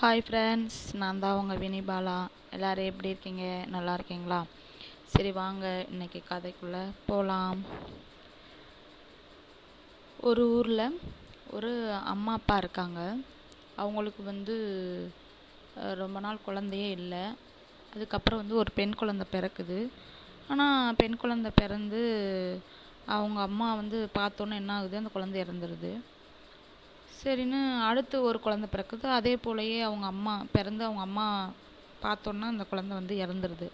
Hi friends நான் தான் உங்கள் வினிபாலா எல்லோரும் எப்படி இருக்கீங்க? நல்லா இருக்கீங்களா? சரி வாங்க. இன்னைக்கு கதைக்குள்ளே போகலாம் ஒரு ஊரில் ஒரு அம்மா அப்பா இருக்காங்க. அவங்களுக்கு வந்து ரொம்ப நாள் குழந்தையே இல்லை. அதுக்கப்புறம் வந்து ஒரு பெண் குழந்தை பிறக்குது. ஆனால் பெண் குழந்தை பிறந்து அவங்க அம்மா வந்து பார்த்தோன்னே என்ன ஆகுது? அந்த குழந்தை இறந்துருது. சரின்னு அடுத்து ஒரு குழந்தை பிறக்குது. அதே போலயே அவங்க அம்மா பிறந்து அவங்க அம்மா பார்த்தோன்னா அந்த குழந்தை வந்து இறந்துருது.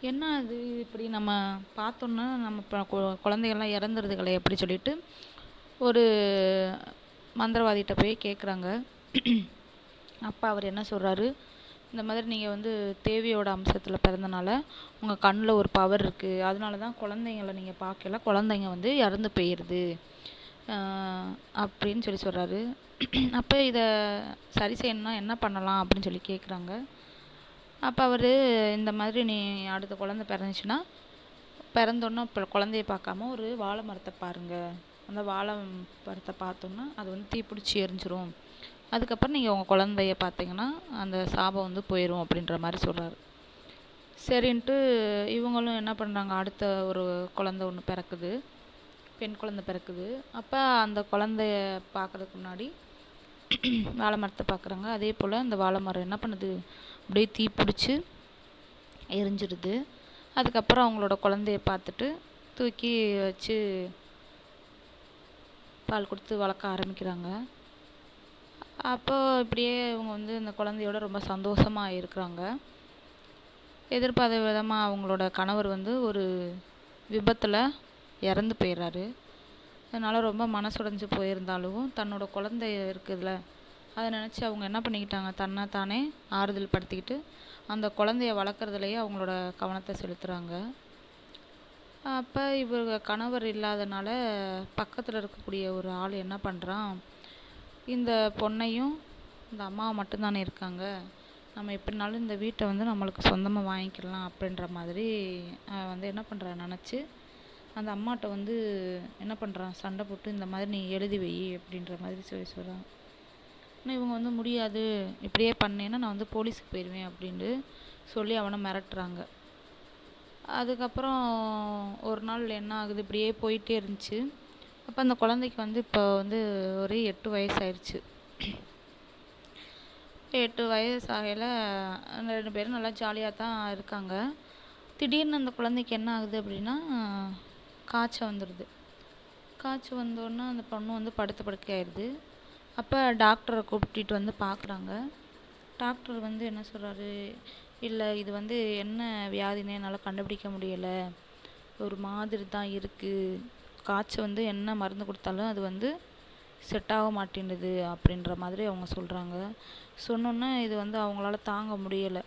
என்ன அது? இப்படி நம்ம பார்த்தோன்னா நம்ம இப்போ கு- குழந்தைகள்லாம் இறந்துருதுகளே அப்படி சொல்லிட்டு ஒரு மந்திரவாதிகிட்ட போய் கேட்குறாங்க அப்போ அவர் என்ன சொல்கிறாரு இந்த மாதிரி நீங்கள் வந்து தேவியோட அம்சத்தில் பிறந்தனால உங்கள் கண்ணில் ஒரு பவர் இருக்குது அதனால தான் குழந்தைங்கள நீங்கள் பார்க்கல. குழந்தைங்க வந்து இறந்து போயிடுது அப்படின்னு சொல்லி சொல்கிறாரு அப்போ இதை சரி செய்யணும்னா என்ன பண்ணலாம் அப்படின்னு சொல்லி கேட்குறாங்க அப்போ அவர் இந்த மாதிரி நீ அடுத்த குழந்தை பிறந்துச்சுன்னா பிறந்தோன்னே இப்போ குழந்தைய பார்க்காம ஒரு வாழை மரத்தை பாருங்க. அந்த வாழை மரத்தை பார்த்தோன்னா அது வந்து தீப்பிடிச்சி எரிஞ்சிரும். அதுக்கப்புறம் நீங்கள் உங்கள் குழந்தைய பார்த்தீங்கன்னா அந்த சாபம் வந்து போயிடும் அப்படின்ற மாதிரி சொல்கிறாரு சரின்ட்டு இவங்களும் என்ன பண்ணுறாங்க அடுத்த ஒரு குழந்த ஒன்று பிறக்குது. பெண் குழந்தை பிறக்குது. அப்போ அந்த குழந்தைய பார்க்கறதுக்கு முன்னாடி வாழை மரத்தை பார்க்குறாங்க அதே போல் அந்த வாழை மரம் என்ன பண்ணுது? அப்படியே தீ பிடிச்சி எரிஞ்சிடுது. அதுக்கப்புறம் அவங்களோட குழந்தைய பார்த்துட்டு தூக்கி வச்சு பால் கொடுத்து வளர்க்க ஆரம்பிக்கிறாங்க. அப்போ இப்படியே இவங்க வந்து இந்த குழந்தையோட ரொம்ப சந்தோஷமாக இருக்கிறாங்க. எதிர்பாராத விதமாக அவங்களோட கணவர் வந்து ஒரு விபத்தில் இறந்து போயிடுறாரு. அதனால் ரொம்ப மனசுடைஞ்சு போயிருந்தாலும் தன்னோட குழந்தை இருக்குதுல்ல அதை நினச்சி அவங்க என்ன பண்ணிக்கிட்டாங்க? தன்னை தானே ஆறுதல் படுத்திக்கிட்டு அந்த குழந்தைய வளர்க்குறதுலையே அவங்களோட கவனத்தை செலுத்துகிறாங்க அப்போ இவர் கணவர் இல்லாதனால பக்கத்தில் இருக்கக்கூடிய ஒரு ஆள் என்ன பண்ணுறான் இந்த பொண்ணையும் இந்த அம்மாவை மட்டும்தானே இருக்காங்க. நம்ம எப்படினாலும் இந்த வீட்டை வந்து நம்மளுக்கு சொந்தமாக வாங்கிக்கலாம் அப்படின்ற மாதிரி வந்து என்ன பண்ணுறான் நினச்சி அந்த அம்மாட்ட வந்து என்ன பண்ணுறான் சண்டை போட்டு இந்த மாதிரி நீ எழுதி வை அப்படின்ற மாதிரி சொல்லி சொல்கிறான் ஆனால் இவங்க வந்து முடியாது. இப்படியே பண்ணேன்னா நான் வந்து போலீஸுக்கு போயிடுவேன் அப்படின்ட்டு சொல்லி அவனை மிரட்டுறாங்க. அதுக்கப்புறம் ஒரு நாள் என்ன ஆகுது? இப்படியே போயிட்டே இருந்துச்சு. அப்போ அந்த குழந்தைக்கு வந்து இப்போ வந்து ஒரு எட்டு வயசு ஆயிடுச்சு எட்டு வயசு ஆகையில் அந்த ரெண்டு பேரும் நல்லா ஜாலியாக தான் இருக்காங்க. திடீர்னு அந்த குழந்தைக்கு என்ன ஆகுது அப்படின்னா காய்ச்சல் வந்துடுது. காய்ச்சல் வந்தோடனே அந்த பொண்ணு வந்து படுத்த படுக்கையாயிடுது. அப்போ டாக்டரை கூப்பிட்டுட்டு வந்து பார்க்குறாங்க டாக்டர் வந்து என்ன சொல்கிறாரு இல்லை இது வந்து என்ன வியாதினே என்னால் கண்டுபிடிக்க முடியலை. ஒரு மாதிரி தான் இருக்குது காய்ச்சல் வந்து என்ன மருந்து கொடுத்தாலும் அது வந்து செட் ஆக மாட்டேங்குது அப்படின்ற மாதிரி அவங்க சொல்கிறாங்க சொன்னோன்னே இது வந்து அவங்களால தாங்க முடியலை.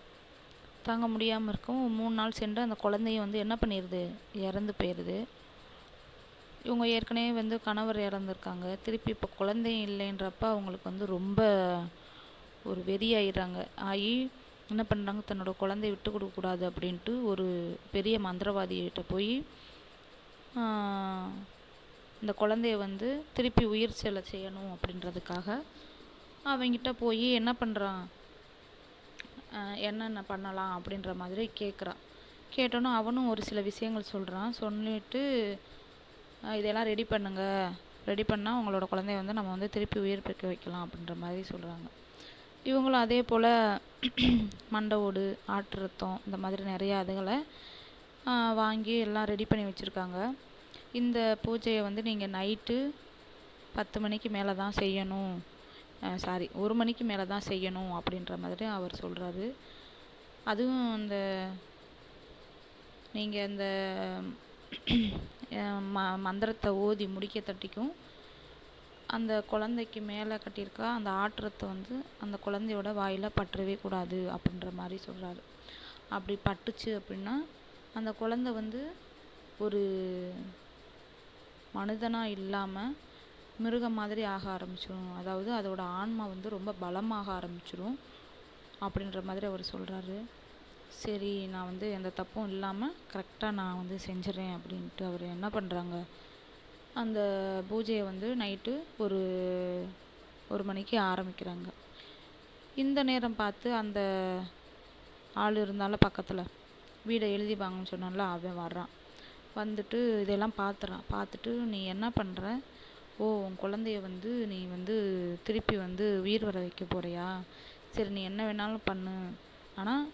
தாங்க முடியாமல் இருக்கவும் மூணு நாள் சென்று அந்த குழந்தையும் வந்து என்ன பண்ணிடுது? இறந்து போயிடுது. இவங்க ஏற்கனவே வந்து கணவர் இறந்துருக்காங்க. திருப்பி இப்போ குழந்தையும் இல்லைன்றப்ப அவங்களுக்கு வந்து ரொம்ப ஒரு வெறி ஆகி என்ன பண்ணுறாங்க தன்னோட குழந்தைய விட்டு கொடுக்கக்கூடாது அப்படின்ட்டு ஒரு பெரிய மந்திரவாதிகிட்ட போய் இந்த குழந்தைய வந்து திருப்பி உயிர் செலை செய்யணும் அப்படின்றதுக்காக அவங்கிட்ட போய் என்ன பண்ணுறான் என்னென்ன பண்ணலாம் அப்படின்ற மாதிரி கேட்குறான் கேட்டோன்னே அவனும் ஒரு சில விஷயங்கள் சொல்கிறான் சொல்லிட்டு இதெல்லாம் ரெடி பண்ணுங்கள் ரெடி பண்ணால் உங்களோட குழந்தைய வந்து நம்ம வந்து திருப்பி உயிர் பெற்க வைக்கலாம் அப்படின்ற மாதிரி சொல்கிறாங்க இவங்களும் அதே போல் மண்டை ஓடு ஆட்டு ரத்தம் இந்த மாதிரி நிறையா அதுகளை வாங்கி எல்லாம் ரெடி பண்ணி வச்சுருக்காங்க. இந்த பூஜையை வந்து நீங்கள் நைட்டு பத்து மணிக்கு மேலே தான் செய்யணும். சாரி ஒரு மணிக்கு மேலே தான் செய்யணும் அப்படின்ற மாதிரி அவர் சொல்கிறாரு அதுவும் இந்த நீங்கள் இந்த ம மந்திரத்தை ஓதி முடிக்க தட்டிக்கும். அந்த குழந்தைக்கு மேலே கட்டியிருக்கா அந்த ஆற்றத்தை வந்து அந்த குழந்தையோட வாயில் பற்றவே கூடாது அப்படின்ற மாதிரி சொல்கிறாரு அப்படி பட்டுச்சு அப்படின்னா அந்த குழந்தை வந்து ஒரு மனிதனாக இல்லாமல் மிருகம் மாதிரி ஆக ஆரம்பிச்சிடும் அதாவது அதோட ஆன்மா வந்து ரொம்ப பலமாக ஆரம்பிச்சிடும் அப்படின்ற மாதிரி அவர் சொல்கிறாரு சரி நான் வந்து எந்த தப்பும் இல்லாமல் கரெக்டாக நான் வந்து செஞ்சிடறேன் அப்படின்ட்டு அவர் என்ன பண்ணுறாங்க அந்த பூஜையை வந்து நைட்டு ஒரு ஒரு மணிக்கு ஆரம்பிக்கிறாங்க. இந்த நேரம் பார்த்து அந்த ஆள் இருந்தால பக்கத்தில் வீடை எழுதி வாங்கன்னு சொன்னால அவன் வர்றான். வந்துட்டு இதெல்லாம் பார்த்துறான் பார்த்துட்டு நீ என்ன பண்ணுற ஓ உன் குழந்தைய வந்து நீ வந்து திருப்பி வந்து உயிர் வர வைக்க போறியா? சரி நீ என்ன வேணாலும் பண்ணு. ஆனால்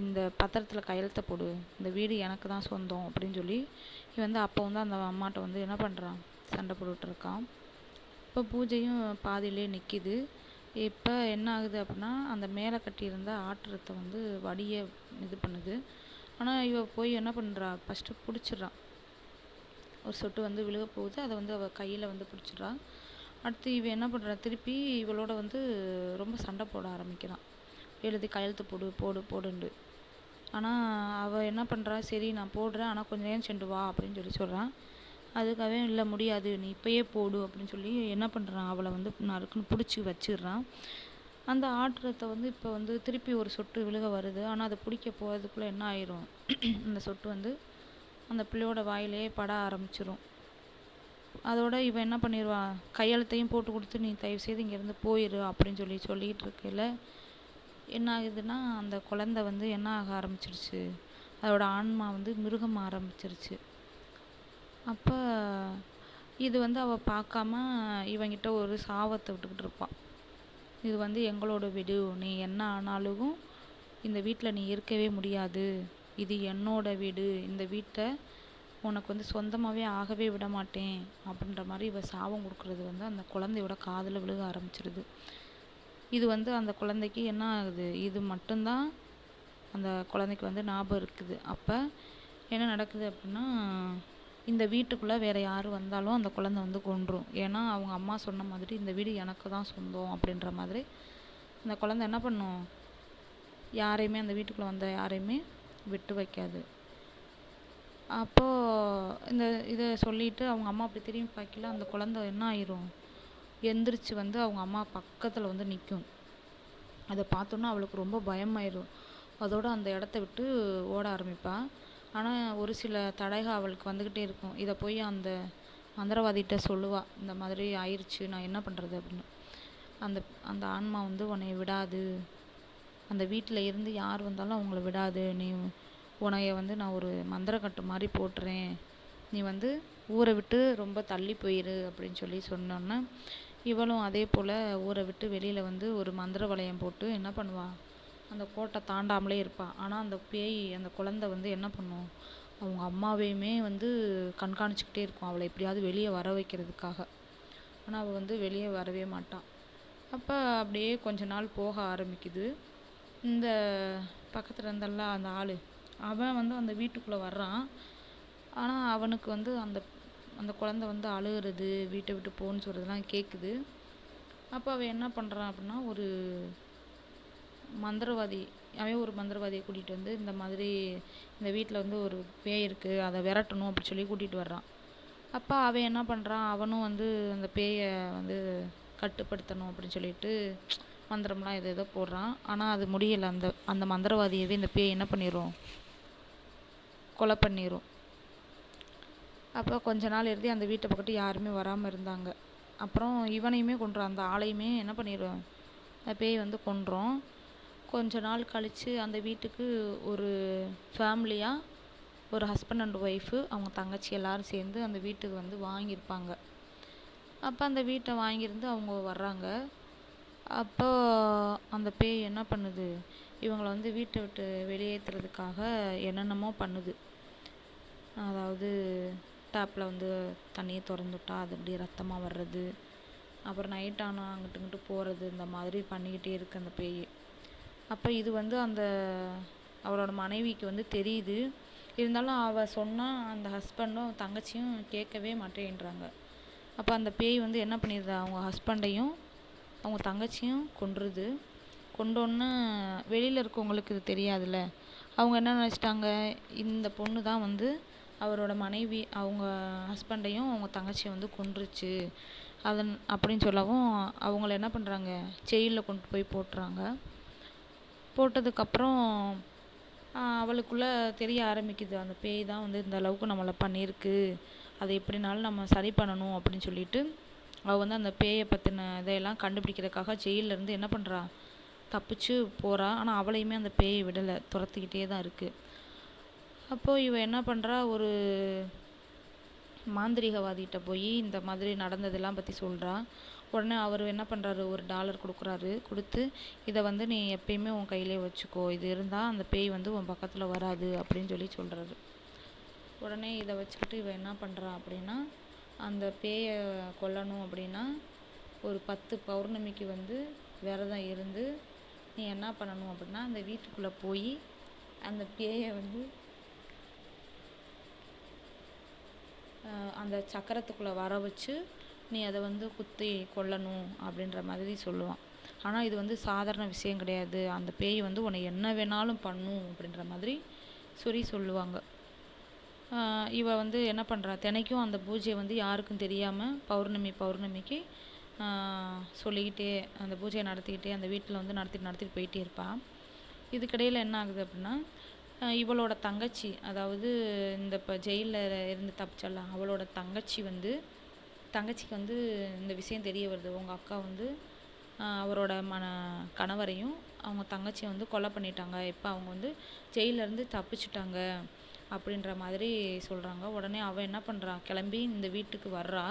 இந்த பத்திரத்தில் கையெழுத்தை போடு இந்த வீடு எனக்கு தான் சொந்தம் அப்படின்னு சொல்லி இவன் வந்து அப்போ வந்து அந்த அம்மாட்ட வந்து என்ன பண்ணுறான் சண்டை போட்டுட்டு இருக்கான் இப்போ பூஜையும் பாதியிலே நிற்கிது இப்போ என்ன ஆகுது அப்படின்னா அந்த மேலே கட்டியிருந்த ஆட்டுறத்தை வந்து வடிய இது பண்ணுது. ஆனால் இவ போய் என்ன பண்ணுறா ஃபஸ்ட்டு பிடிச்சிட்றான் ஒரு சொட்டு வந்து விழுக போகுது. அதை வந்து அவள் கையில் வந்து பிடிச்சிட்றான் அடுத்து இவன் என்ன பண்ணுறான் திருப்பி இவளோட வந்து ரொம்ப சண்டை போட ஆரம்பிக்கிறான் எழுதி கையெழுத்து போடு போடு போடுண்டு. ஆனால் அவள் என்ன பண்ணுறா சரி நான் போடுறேன் ஆனால் கொஞ்ச நேரம் சென்று வா அப்படின்னு சொல்லி சொல்கிறான் அதுக்காகவே இல்லை முடியாது. நீ இப்போயே போடு அப்படின்னு சொல்லி என்ன பண்ணுறான் அவளை வந்து நறுக்குன்னு பிடிச்சி வச்சிடுறான். அந்த ஆற்றத்தை வந்து இப்போ வந்து திருப்பி ஒரு சொட்டு விழுக வருது. ஆனால் அதை பிடிக்க போகிறதுக்குள்ளே என்ன ஆயிரும்? அந்த சொட்டு வந்து அந்த பிள்ளையோட வாயிலே பட ஆரம்பிச்சிரும். அதோட இவன் என்ன பண்ணிடுவா கையெழுத்தையும் போட்டு கொடுத்து நீ தயவுசெய்து இங்கேருந்து போயிரு அப்படின்னு சொல்லி சொல்லிகிட்டு இருக்கையில் என்ன ஆகுதுன்னா அந்த குழந்த வந்து என்ன ஆக ஆரம்பிச்சிருச்சு? அதோட ஆன்மா வந்து மிருகம் ஆரம்பிச்சிருச்சு. அப்போ இது வந்து அவள் பார்க்காம இவங்கிட்ட ஒரு சாபத்தை விட்டுக்கிட்டு இருப்பாள் இது வந்து எங்களோட வீடு. நீ என்ன ஆனாலும் இந்த வீட்டில் நீ இருக்கவே முடியாது. இது என்னோட வீடு. இந்த வீட்டை உனக்கு வந்து சொந்தமாகவே ஆகவே விட மாட்டேன். அப்படின்ற மாதிரி இவள் சாபம் கொடுக்குறது வந்து அந்த குழந்தையோட காதில் விழுக ஆரம்பிச்சிருது. இது வந்து அந்த குழந்தைக்கு என்ன ஆகுது? இது மட்டும்தான் அந்த குழந்தைக்கு வந்து ஞாபகம் இருக்குது. அப்போ என்ன நடக்குது அப்படின்னா இந்த வீட்டுக்குள்ளே வேறு யார் வந்தாலும் அந்த குழந்த வந்து கொன்றும். ஏன்னா அவங்க அம்மா சொன்ன மாதிரி இந்த வீடு எனக்கு தான் சொந்தம் அப்படின்ற மாதிரி அந்த குழந்த என்ன பண்ணும்? யாரையுமே அந்த வீட்டுக்குள்ளே வந்த யாரையுமே விட்டு வைக்காது. அப்போது இந்த இதை சொல்லிவிட்டு அவங்க அம்மா அப்படி திரும்பி பார்க்கல அந்த குழந்த என்ன ஆயிரும்? எந்திரிச்சு வந்து அவங்க அம்மா பக்கத்தில் வந்து நிற்கும் அதை பார்த்தோன்னா அவளுக்கு ரொம்ப பயமாயிரும். அதோடு அந்த இடத்த விட்டு ஓட ஆரம்பிப்பாள் ஆனால் ஒரு சில தடைகள் அவளுக்கு வந்துக்கிட்டே இருக்கும். இதை போய் அந்த மந்திரவாதிகிட்ட சொல்லுவாள் இந்த மாதிரி ஆயிடுச்சு நான் என்ன பண்ணுறது அப்படின்னு. அந்த அந்த ஆன்மா வந்து உன்னைய விடாது. அந்த வீட்டில் இருந்து யார் வந்தாலும் அவங்கள விடாது. நீ உனைய வந்து நான் ஒரு மந்திரக்கட்டு மாதிரி போட்டுறேன். நீ வந்து ஊரை விட்டு ரொம்ப தள்ளி போயிரு அப்படின்னு சொல்லி சொன்னோன்னே இவளும் அதே போல் ஊரை விட்டு வெளியில் வந்து ஒரு மந்திர வளையம் போட்டு என்ன பண்ணுவாள் அந்த கோட்டை தாண்டாமலே இருப்பாள் ஆனால் அந்த பேய் அந்த குழந்த வந்து என்ன பண்ணும்? அவங்க அம்மாவையுமே வந்து கண்காணிச்சுக்கிட்டே இருக்கும். அவளை எப்படியாவது வெளியே வர வைக்கிறதுக்காக. ஆனால் அவள் வந்து வெளியே வரவே மாட்டாள் அப்போ அப்படியே கொஞ்ச நாள் போக ஆரம்பிக்குது. இந்த பக்கத்தில் இருந்தல்ல அந்த ஆள். அவன் வந்து அந்த வீட்டுக்குள்ளே வர்றான். ஆனால் அவனுக்கு வந்து அந்த அந்த குழந்த வந்து அழுகுறது வீட்டை விட்டு போன்னு சொல்கிறதுலாம் கேட்குது அப்போ அவன் என்ன பண்ணுறான் அப்படின்னா ஒரு மந்திரவாதி அவன் ஒரு மந்திரவாதியை கூட்டிகிட்டு வந்து இந்த மாதிரி இந்த வீட்டில் வந்து ஒரு பேய் இருக்குது அதை விரட்டணும் அப்படி சொல்லி கூட்டிகிட்டு வர்றான். அப்போ அவன் என்ன பண்ணுறான் அவனும் வந்து அந்த பேயை வந்து கட்டுப்படுத்தணும் அப்படின்னு சொல்லிட்டு மந்திரம்லாம் எது எதோ போடுறான். ஆனால் அது முடியலை. அந்த அந்த மந்திரவாதியவே இந்த பேய் என்ன பண்ணிடும் கொலை பண்ணிடும் அப்போ கொஞ்ச நாள் இருந்து அந்த வீட்டை பக்கத்து யாருமே வராமல் இருந்தாங்க. அப்புறம் இவனையுமே கொன்றும் அந்த ஆளையுமே என்ன பண்ணிடும் அந்த பேய் வந்து கொன்றும் கொஞ்ச நாள் கழித்து அந்த வீட்டுக்கு ஒரு ஃபேமிலியாக ஒரு ஹஸ்பண்ட் அண்ட் ஒய்ஃபு அவங்க தங்கச்சி எல்லோரும் சேர்ந்து அந்த வீட்டுக்கு வந்து வாங்கியிருப்பாங்க. அப்போ அந்த வீட்டை வாங்கியிருந்து அவங்க வர்றாங்க. அப்போ அந்த பேய் என்ன பண்ணுது? இவங்களை வந்து வீட்டை விட்டு வெளியேற்றுறதுக்காக என்னென்னமோ பண்ணுது. அதாவது டேப்பில் வந்து தண்ணியை திறந்து விட்டா அது அப்படியே ரத்தமாக வர்றது. அப்புறம் நைட் ஆனால் அங்கிட்டு இங்கிட்டு போகிறது இந்த மாதிரி பண்ணிக்கிட்டே இருக்கு அந்த பேய். அப்போ இது வந்து அந்த அவரோட மனைவிக்கு வந்து தெரியுது. இருந்தாலும் அவள் சொன்னால் அந்த ஹஸ்பண்டும் தங்கச்சியும் கேட்கவே மாட்டேன்றாங்க. அப்போ அந்த பேய் வந்து என்ன பண்ணிடுது அவங்க ஹஸ்பண்டையும் அவங்க தங்கச்சியும் கொன்றுது. கொண்டோன்னு வெளியில் இருக்கவங்களுக்கு இது தெரியாதுல்ல. அவங்க என்ன நினச்சிட்டாங்க? இந்த பொண்ணு தான் வந்து அவரோட மனைவி அவங்க ஹஸ்பண்டையும் அவங்க தங்கச்சியை வந்து கொன்றுச்சு. அதன் அப்படின்னு சொல்லவும் அவங்கள என்ன பண்ணுறாங்க ஜெயிலில் கொண்டு போய் போட்டுறாங்க. போட்டதுக்கப்புறம் அவளுக்குள்ளே தெரிய ஆரம்பிக்குது. அந்த பேய் தான் வந்து இந்த அளவுக்கு நம்மளை பண்ணியிருக்கு அதை எப்படினாலும் நம்ம சரி பண்ணணும் அப்படின்னு சொல்லிட்டு அவள் வந்து அந்த பேயை பற்றின இதையெல்லாம் கண்டுபிடிக்கிறதுக்காக ஜெயில்ல என்ன பண்ணுறா தப்பிச்சு போகிறா ஆனால் அவளையுமே அந்த பேயை விடலை. துரத்திக்கிட்டே தான் இருக்குது அப்போது இவன் என்ன பண்ணுறா ஒரு மாந்திரீகவாதிகிட்ட போய் இந்த மாதிரி நடந்ததெல்லாம் பற்றி சொல்கிறா உடனே அவர் என்ன பண்ணுறாரு ஒரு டாலர் கொடுக்குறாரு. கொடுத்து இதை வந்து நீ எப்பயுமே உன் கையிலே வச்சுக்கோ. இது இருந்தால் அந்த பேய் வந்து உன் பக்கத்தில் வராது அப்படின்னு சொல்லி சொல்கிறாரு உடனே இதை வச்சுக்கிட்டு இவன் என்ன பண்ணுறா அப்படின்னா அந்த பேயை கொல்லணும் அப்படின்னா ஒரு பத்து பௌர்ணமிக்கு வந்து விரதம் இருந்து நீ என்ன பண்ணணும் அப்படின்னா அந்த வீட்டுக்குள்ளே போய் அந்த பேயை வந்து அந்த சக்கரத்துக்குள்ளே வர வச்சு நீ அதை வந்து குத்தி கொல்லணும் அப்படின்ற மாதிரி சொல்லுவான். ஆனால் இது வந்து சாதாரண விஷயம் கிடையாது. அந்த பேய் வந்து உன்னை என்ன வேணாலும் பண்ணும் அப்படின்ற மாதிரி சொல்லி சொல்லுவாங்க. இவ வந்து என்ன பண்ணுறா தினைக்கும் அந்த பூஜையை வந்து யாருக்கும் தெரியாமல் பௌர்ணமி பௌர்ணமிக்கு சொல்லிக்கிட்டே அந்த பூஜையை நடத்திக்கிட்டே அந்த வீட்டில் வந்து நடத்திட்டு நடத்திட்டு போயிட்டே இருப்பாள் இதுக்கிடையில் என்ன ஆகுது அப்படின்னா இவளோட தங்கச்சி அதாவது இந்த இப்போ ஜெயிலில் இருந்து தப்பிச்சல அவளோட தங்கச்சி வந்து தங்கச்சிக்கு வந்து இந்த விஷயம் தெரிய வருது. உங்கள் அக்கா வந்து அவரோட மன கணவரையும் அவங்க தங்கச்சியை வந்து கொலை பண்ணிட்டாங்க. இப்போ அவங்க வந்து ஜெயிலேருந்து தப்பிச்சிட்டாங்க அப்படின்ற மாதிரி சொல்கிறாங்க உடனே அவள் என்ன பண்ணுறா கிளம்பி இந்த வீட்டுக்கு வர்றா.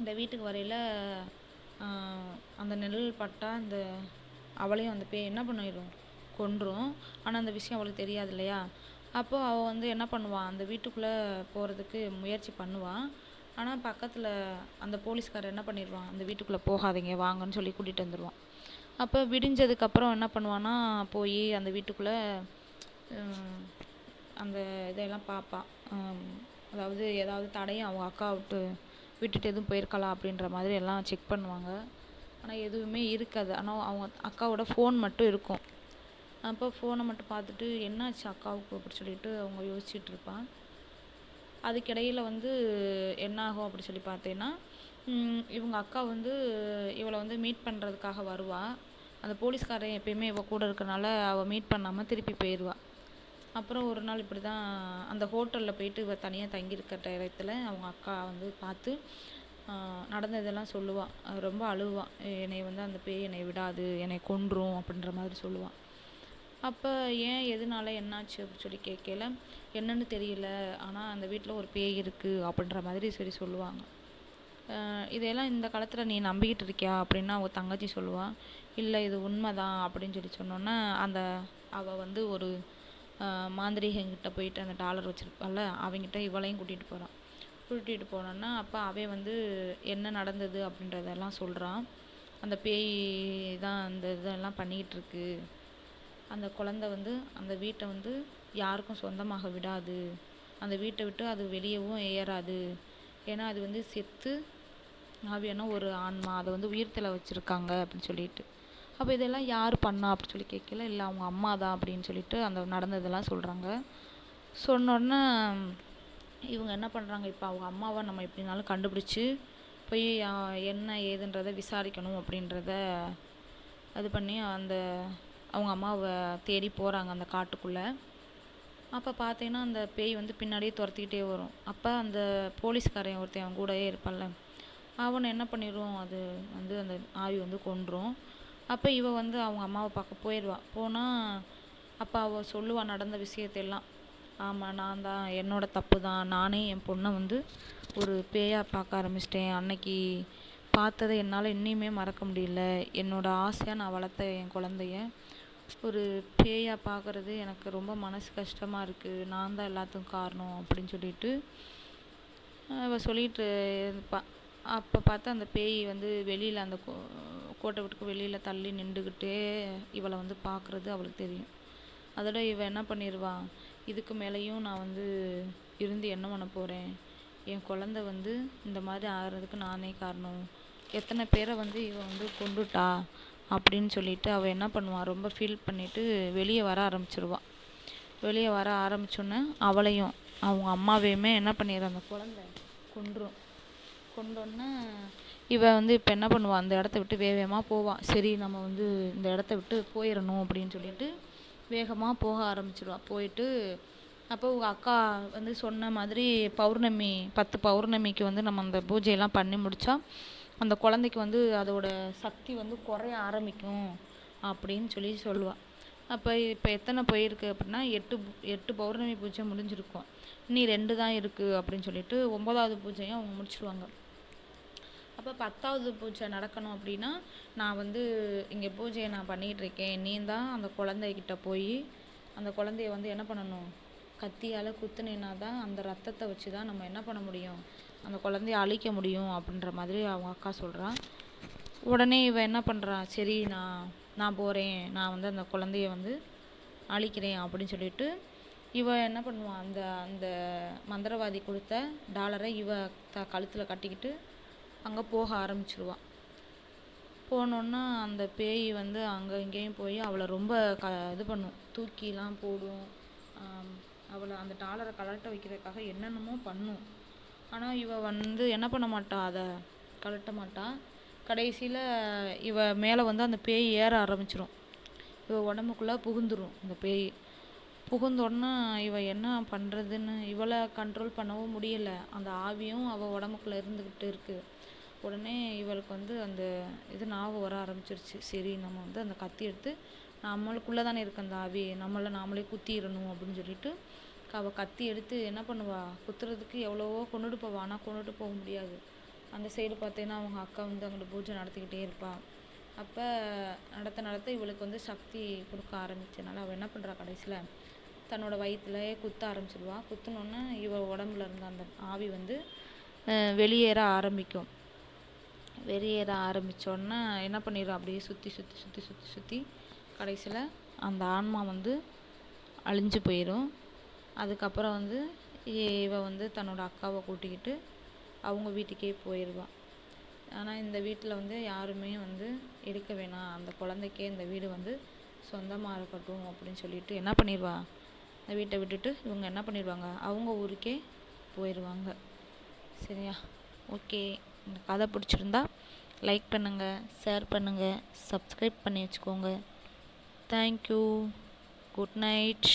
இந்த வீட்டுக்கு வரையில் அந்த நிழல் பட்டா இந்த அவளையும் அந்த பே என்ன பண்ணிடும் கொன்றும். ஆனால் அந்த விஷயம் அவளுக்கு தெரியாது இல்லையா? அப்போது அவள் வந்து என்ன பண்ணுவாள் அந்த வீட்டுக்குள்ளே போகிறதுக்கு முயற்சி பண்ணுவாள் ஆனால் பக்கத்தில் அந்த போலீஸ்காரர் என்ன பண்ணிடுவான் அந்த வீட்டுக்குள்ளே போகாதீங்க வாங்கன்னு சொல்லி கூட்டிகிட்டு வந்துடுவான் அப்போ விடிஞ்சதுக்கப்புறம் என்ன பண்ணுவான்னா போய் அந்த வீட்டுக்குள்ளே அந்த இதையெல்லாம் பார்ப்பான் அதாவது ஏதாவது தடையும் அவங்க அக்கா விட்டு விட்டுட்டு எதுவும் போயிருக்கலாம் அப்படின்ற மாதிரி எல்லாம் செக் பண்ணுவாங்க. ஆனால் எதுவுமே இருக்காது. ஆனால் அவங்க அக்காவோட ஃபோன் மட்டும் இருக்கும். அப்போ ஃபோனை மட்டும் பார்த்துட்டு என்னாச்சு அக்காவுக்கு? அப்படி சொல்லிட்டு அவங்க யோசிச்சுட்டு இருப்பாள் அதுக்கிடையில் வந்து என்னாகும்? அப்படி சொல்லி பார்த்தேன்னா இவங்க அக்கா வந்து இவளை வந்து மீட் பண்ணுறதுக்காக வருவாள் அந்த போலீஸ்காரன் எப்பயுமே இவள் கூட இருக்கிறனால அவள் மீட் பண்ணாமல் திருப்பி போயிடுவாள் அப்புறம் ஒரு நாள் இப்படி தான் அந்த ஹோட்டலில் போயிட்டு இவள் தனியாக தங்கியிருக்க டயத்தில் அவங்க அக்கா வந்து பார்த்து நடந்ததெல்லாம் சொல்லுவாள் ரொம்ப அழுவாள் என்னை வந்து அந்த பேய் என்னை விடாது என்னை கொன்றும் அப்படின்ற மாதிரி சொல்லுவாள் அப்போ ஏன் எதனால என்னாச்சு அப்படி சொல்லி கேட்கல. என்னன்னு தெரியல. ஆனால் அந்த வீட்டில் ஒரு பேய் இருக்குது அப்படின்ற மாதிரி சரி சொல்லுவாங்க. இதையெல்லாம் இந்த காலத்தில் நீ நம்பிக்கிட்டு இருக்கியா அப்படின்னா அவள் தங்கச்சி சொல்லுவாள் இல்லை இது உண்மை தான் அப்படின்னு சொல்லி சொன்னோன்னே அந்த அவள் வந்து ஒரு மாந்திரிகங்கிட்ட போயிட்டு அந்த டாலர் வச்சுருப்பாள்ல அவங்கிட்ட இவளையும் கூட்டிகிட்டு போகிறான் கூட்டிகிட்டு போனோன்னா அப்போ அவன் வந்து என்ன நடந்தது அப்படின்றதெல்லாம் சொல்கிறான் அந்த பேய் தான் அந்த இதெல்லாம் பண்ணிக்கிட்டு இருக்கு. அந்த குழந்த வந்து அந்த வீட்டை வந்து யாருக்கும் சொந்தமாக விடாது. அந்த வீட்டை விட்டு அது வெளியவும் ஏறாது. ஏன்னா அது வந்து செத்து ஆவியான ஒரு ஆன்மா அதை வந்து உயிர்த்தெழ வச்சுருக்காங்க அப்படின்னு சொல்லிட்டு. அப்போ இதெல்லாம் யார் பண்ணா அப்படின்னு சொல்லி கேட்கல. இல்லை அவங்க அம்மா தான் அப்படின்னு சொல்லிட்டு அந்த நடந்ததெல்லாம் சொல்கிறாங்க சொன்னோடனே இவங்க என்ன பண்ணுறாங்க இப்போ அவங்க அம்மாவை நம்ம எப்படினாலும் கண்டுபிடிச்சி போய் என்ன ஏதுன்றதை விசாரிக்கணும் அப்படின்றத இது பண்ணி அந்த அவங்க அம்மாவை தேடி போகிறாங்க அந்த காட்டுக்குள்ளே. அப்போ பார்த்தீங்கன்னா அந்த பேய் வந்து பின்னாடியே துரத்திக்கிட்டே வரும். அப்போ அந்த போலீஸ்காரன் ஒருத்தன் அவன் கூடயே இருப்பான்ல. அவனை என்ன பண்ணிடும் அது வந்து அந்த ஆவி வந்து கொன்றும். அப்போ இவ வந்து அவங்க அம்மாவை பார்க்க போயிடுவா. போனால் அப்போ அவள் சொல்லுவாள் நடந்த விஷயத்தையெல்லாம் ஆமாம் நான் தான் என்னோட தப்பு தான் நானே என் பொண்ணை வந்து ஒரு பேயாக பார்க்க ஆரம்பிச்சிட்டேன். அன்னைக்கு பார்த்ததை என்னால் இன்னையுமே மறக்க முடியல. என்னோடய ஆசையாக நான் வளர்த்த என் குழந்தைய. ஒரு பேயாக பார்க்குறது எனக்கு ரொம்ப மனசு கஷ்டமாக இருக்குது நான் தான் எல்லாத்துக்கும் காரணம் அப்படின்னு சொல்லிட்டு அவள் சொல்லிட்டு இருப்பா. அப்போ பார்த்தா அந்த பேய் வந்து வெளியில் அந்த கோ கோட்டை விட்டுக்கு வெளியில் தள்ளி நின்றுக்கிட்டே இவளை வந்து பார்க்குறது அவளுக்கு தெரியும். அதோட இவள் என்ன பண்ணிடுவா இதுக்கு மேலேயும் நான் வந்து இருந்து என்ன பண்ண போகிறேன் என் குழந்த வந்து இந்த மாதிரி ஆகிறதுக்கு நானே காரணம். எத்தனை பேரை வந்து இவன் வந்து கொண்டுட்டா அப்படின்னு சொல்லிட்டு அவள் என்ன பண்ணுவாள் ரொம்ப ஃபீல் பண்ணிவிட்டு வெளியே வர ஆரம்பிச்சிருவா. வெளியே வர ஆரம்பிச்சோன்னே அவளையும் அவங்க அம்மாவையுமே என்ன பண்ணிடுற? அந்த குழந்த கொன்றும். கொண்டோன்னே இவள் வந்து இப்போ என்ன பண்ணுவாள் அந்த இடத்த விட்டு வேகமாக போவாள் சரி நம்ம வந்து இந்த இடத்த விட்டு போயிடணும் அப்படின்னு சொல்லிட்டு வேகமாக போக ஆரம்பிச்சிடுவாள் போயிட்டு அப்போ உங்கள் அக்கா வந்து சொன்ன மாதிரி பௌர்ணமி பத்து பௌர்ணமிக்கு வந்து நம்ம அந்த பூஜையெல்லாம் பண்ணி முடித்தா அந்த குழந்தைக்கு வந்து அதோட சக்தி வந்து குறைய ஆரம்பிக்கும் அப்படின்னு சொல்லி சொல்லுவாள் அப்போ இப்போ எத்தனை போயிருக்கு அப்படின்னா எட்டு எட்டு பௌர்ணமி பூஜை முடிஞ்சிருக்கும். இனி ரெண்டு தான் இருக்குது அப்படின்னு சொல்லிட்டு ஒம்பதாவது பூஜையும் அவங்க முடிச்சிருவாங்க. அப்போ பத்தாவது பூஜை நடக்கணும் அப்படின்னா நான் வந்து இங்கே பூஜையை நான் பண்ணிகிட்டு இருக்கேன். நீ தான் அந்த குழந்தைகிட்ட போய் அந்த குழந்தைய வந்து என்ன பண்ணணும்? கத்தியால் குத்துனீன்னா தான் அந்த ரத்தத்தை வச்சு தான் நம்ம என்ன பண்ண முடியும்? அந்த குழந்தைய அழிக்க முடியும் அப்படின்ற மாதிரி அவங்க அக்கா சொல்கிறா உடனே இவன் என்ன பண்ணுறான் சரி நான் நான் போகிறேன் நான் வந்து அந்த குழந்தைய வந்து அழிக்கிறேன் அப்படின்னு சொல்லிட்டு இவ என்ன பண்ணுவான் அந்த அந்த மந்திரவாதி கொடுத்த டாலரை இவ த கழுத்தில் கட்டிக்கிட்டு அங்கே போக ஆரம்பிச்சிருவான் போனோன்னா அந்த பேய் வந்து அங்கே இங்கேயும் போய் அவளை ரொம்ப க இது பண்ணும். தூக்கிலாம் போடும். அவளை அந்த டாலரை கழட்ட வைக்கிறதுக்காக என்னென்னமோ பண்ணும். ஆனால் இவ வந்து என்ன பண்ண மாட்டா? அதை கழட்ட மாட்டாள் கடைசியில் இவ மேலே வந்து அந்த பேய் ஏற ஆரம்பிச்சிடும் இவ உடம்புக்குள்ளே புகுந்துடும் அந்த பேய். புகுந்தோடனே இவள் இவ என்ன பண்ணுறதுன்னு இவளை கண்ட்ரோல் பண்ணவும் முடியலை. அந்த ஆவியும் அவள் உடம்புக்குள்ளே இருந்துக்கிட்டு இருக்குது உடனே இவளுக்கு வந்து அந்த இது நாவு வர ஆரம்பிச்சிருச்சு. சரி நம்ம வந்து அந்த கத்தி எடுத்து நம்மளுக்குள்ளே தானே இருக்கு அந்த ஆவி. நம்மளை நாமளே குத்திடணும் அப்படின்னு சொல்லிட்டு அவள் கத்தி எடுத்து என்ன பண்ணுவா? குத்துறதுக்கு எவ்வளவோ கொண்டுட்டு போவா. ஆனால் கொண்டுட்டு போக முடியாது. அந்த சைடு பார்த்தீங்கன்னா அவங்க அக்கா வந்து அவங்களோட பூஜை நடத்திக்கிட்டே இருப்பாள் அப்போ நடத்த நடத்த இவளுக்கு வந்து சக்தி கொடுக்க ஆரம்பிச்சனால அவள் என்ன பண்ணுறா கடைசியில்? தன்னோட வயிற்றுலயே குத்த ஆரம்பிச்சிடுவா. குத்துனோன்னே இவ உடம்புல இருந்த அந்த ஆவி வந்து வெளியேற ஆரம்பிக்கும். வெளியேற ஆரம்பித்தோடனே என்ன பண்ணிடும் அப்படியே சுற்றி சுற்றி சுற்றி சுற்றி சுற்றி கடைசியில் அந்த ஆன்மா வந்து அழிஞ்சு போயிடும் அதுக்கப்புறம் வந்து இவள் வந்து தன்னோட அக்காவை கூட்டிக்கிட்டு அவங்க வீட்டுக்கே போயிடுவா ஆனால் இந்த வீட்டில் வந்து யாருமே வந்து எடுக்க வேணாம். அந்த குழந்தைக்கே இந்த வீடு வந்து சொந்தமாக இருக்கட்டும் அப்படின்னு சொல்லிட்டு என்ன பண்ணிடுவா இந்த வீட்டை விட்டுட்டு இவங்க என்ன பண்ணிடுவாங்க அவங்க ஊருக்கே போயிடுவாங்க சரியா? ஓகே. இந்த கதை பிடிச்சிருந்தா லைக் பண்ணுங்கள் ஷேர் பண்ணுங்கள் சப்ஸ்கிரைப் பண்ணி வச்சுக்கோங்க. Thank you good night